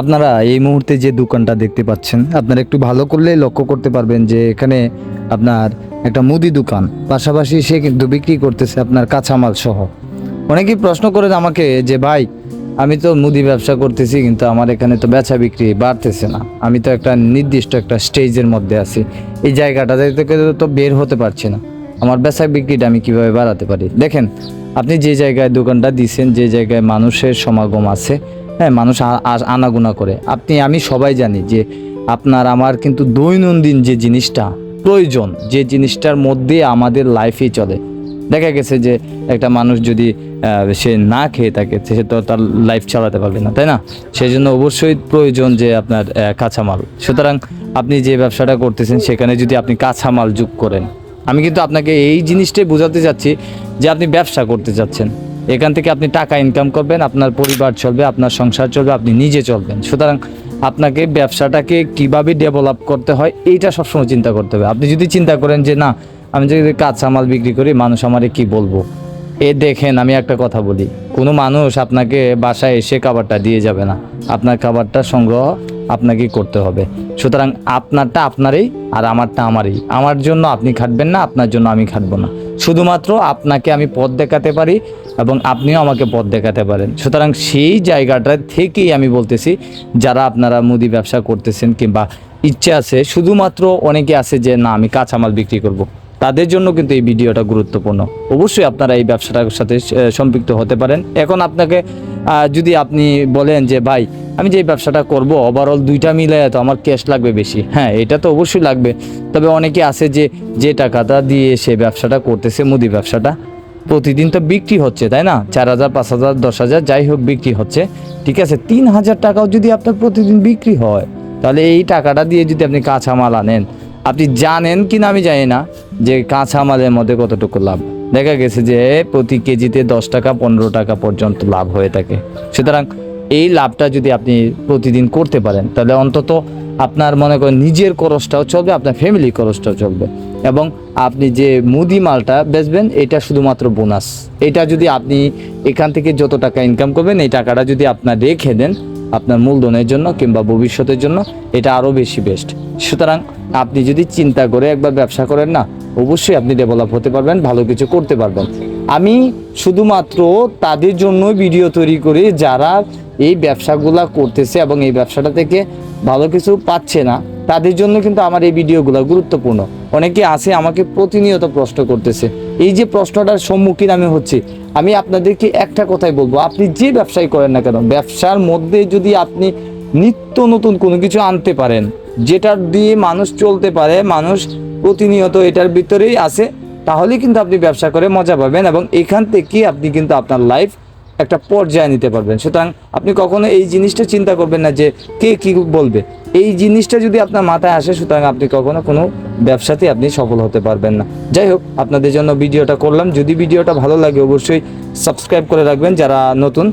আপনারা এই মুহূর্তে যে দোকানটা দেখতে পাচ্ছেন, আপনারা একটু ভালো করলে লক্ষ্য করতে পারবেন যে এখানে আপনার একটা মুদি দোকান, পাশাপাশি সে কিন্তু বিক্রি করতেছে আপনার কাঁচামাল সহ। অনেকেই প্রশ্ন করেন আমাকে যে, ভাই, আমি তো মুদি ব্যবসা করতেছি, কিন্তু আমার এখানে তো বেচা বিক্রি বাড়তেছে না। আমি তো একটা নির্দিষ্ট একটা স্টেজের মধ্যে আছি। এই জায়গাটা থেকে তো বের হতে পারছি না। আমার বেচা বিক্রিটা আমি কীভাবে বাড়াতে পারি? দেখেন, আপনি যে জায়গায় দোকানটা দিচ্ছেন যে জায়গায় মানুষের সমাগম আছে হ্যাঁ মানুষ আনাগোনা করে। আপনি, আমি সবাই জানি যে আপনার, আমার কিন্তু দৈনন্দিন যে জিনিসটা প্রয়োজন, যে জিনিসটার মধ্যে আমাদের লাইফে চলে। দেখা গেছে যে একটা মানুষ যদি সে না খেয়ে থাকে, সে তো তার লাইফ চালাতে পারবে না, তাই না? সেই জন্য অবশ্যই প্রয়োজন যে আপনার কাঁচামাল। সুতরাং আপনি যে ব্যবসাটা করতেছেন, সেখানে যদি আপনি কাঁচামাল যোগ করেন। আমি কিন্তু আপনাকে এই জিনিসটাই বোঝাতে চাচ্ছি যে আপনি ব্যবসা করতে চাচ্ছেন। এখান থেকে আপনি টাকা ইনকাম করবেন, আপনার পরিবার চলবে, আপনার সংসার চলবে, আপনি নিজে চলবেন। সুতরাং আপনাকে ব্যবসাটাকে কীভাবে ডেভেলপ করতে হয়, এইটা সবসময় চিন্তা করতে হবে। আপনি যদি চিন্তা করেন যে, না, আমি যদি কাঁচামাল বিক্রি করি, মানুষ আমারে কি বলব? এ দেখেন, আমি একটা কথা বলি। কোনো মানুষ আপনাকে বাসায় এসে খাবারটা দিয়ে যাবে না। আপনার খাবারটা সংগ্রহ আপনাকে করতে হবে। সুতরাং আপনারটা আপনারই আর আমারটা আমারই। আমার জন্য আপনি খাটবেন না, আপনার জন্য আমি খাটবো না। শুধুমাত্র আপনাকে আমি পথ দেখাতে পারি এবং আপনিও আমাকে পথ দেখাতে পারেন। সুতরাং সেই জায়গাটা থেকেই আমি বলতেছি, যারা আপনারা মুদি ব্যবসা করতেছেন কিংবা ইচ্ছে আছে, শুধুমাত্র অনেকে আছে যে, না, আমি কাঁচামাল বিক্রি করব। তাদের জন্য কিন্তু এই ভিডিওটা গুরুত্বপূর্ণ। অবশ্যই আপনারা এই ব্যবসাটার সাথে সম্পৃক্ত হতে পারেন। এখন আপনাকে যদি আপনি বলেন যে, ভাই আমি যে ব্যবসাটা করব ওভারঅল দুইটা মিলে তো আমার ক্যাশ লাগবে বেশি। হ্যাঁ এটা তো অবশ্যই লাগবে। তবে অনেকে আছে যে যে টাকাটা দিয়ে সে ব্যবসাটা করতেছে, মুদি ব্যবসাটা, প্রতিদিন তো বিক্রি হচ্ছে, তাই না? চার হাজার, পাঁচ হাজার, দশ হাজার, যাই হোক বিক্রি হচ্ছে। ঠিক আছে, তিন হাজার টাকাও যদি আপনার প্রতিদিন বিক্রি হয়, তাহলে এই টাকাটা দিয়ে যদি আপনি কাঁচামাল আনেন, আপনি জানেন কি না আমি জানি না যে কাঁচামালের মধ্যে কতটুকু লাভ। দেখা গেছে যে, প্রতি কেজিতে দশ টাকা, পনেরো টাকা পর্যন্ত লাভ হয়ে থাকে। সুতরাং এই লাভটা যদি আপনি প্রতিদিন করতে পারেন, তাহলে অন্তত আপনার মনে করেন নিজের খরচটাও চলবে, আপনার ফ্যামিলি খরচটাও চলবে। এবং আপনি যে মুদি মালটা বেচবেন, এটা শুধুমাত্র বোনাস। এটা যদি আপনি এখান থেকে যত টাকা ইনকাম করবেন, এই টাকাটা যদি আপনার রেখে দেন, আপনার মূলধনের জন্য কিংবা ভবিষ্যতের জন্য, এটা আরও বেশি বেস্ট সুতরাং আপনি যদি চিন্তা করে একবার ব্যবসা করেন না, অবশ্যই আপনি ডেভেলপ হতে পারবেন, ভালো কিছু করতে পারবেন। আমি শুধুমাত্র তাদের জন্য ভিডিও তৈরি করি, যারা এই ব্যবসাগুলা করতেছে এবং এই ব্যবসাটা থেকে ভালো কিছু পাচ্ছে না, তাদের জন্য কিন্তু আমার এই ভিডিওগুলো গুরুত্বপূর্ণ। অনেকে আছে আমাকে প্রতিনিয়ত প্রশ্ন করতেছে, এই যে প্রশ্নটার সম্মুখীন আমি হচ্ছি, আমি আপনাদেরকে একটা কথাই বলব, আপনি যে ব্যবসায় করেন না কেন, ব্যবসার মধ্যে যদি আপনি নিত্য নতুন কোনো কিছু আনতে পারেন যেটা দিয়ে মানুষ চলতে পারে, মানুষ প্রতিনিয়ত এটার ভিতরেই আছে তাহলে কিন্তু আপনি ব্যবসা করে মজা পাবেন এবং এখান থেকে আপনি কিন্তু আপনার লাইফ একটা পর্যায়ে নিতে পারবেন। সুতরাং আপনি কখনো এই জিনিসটা চিন্তা করবেন না যে কে কি বলবে। এই জিনিসটা যদি আপনার মাথায় আসে, সুতরাং আপনি কখনো কোনো ব্যবসাতে আপনি সফল হতে পারবেন না। যাই হোক, আপনাদের জন্য ভিডিওটা করলাম। যদি ভিডিওটা ভালো লাগে, অবশ্যই সাবস্ক্রাইব করে রাখবেন যারা নতুন।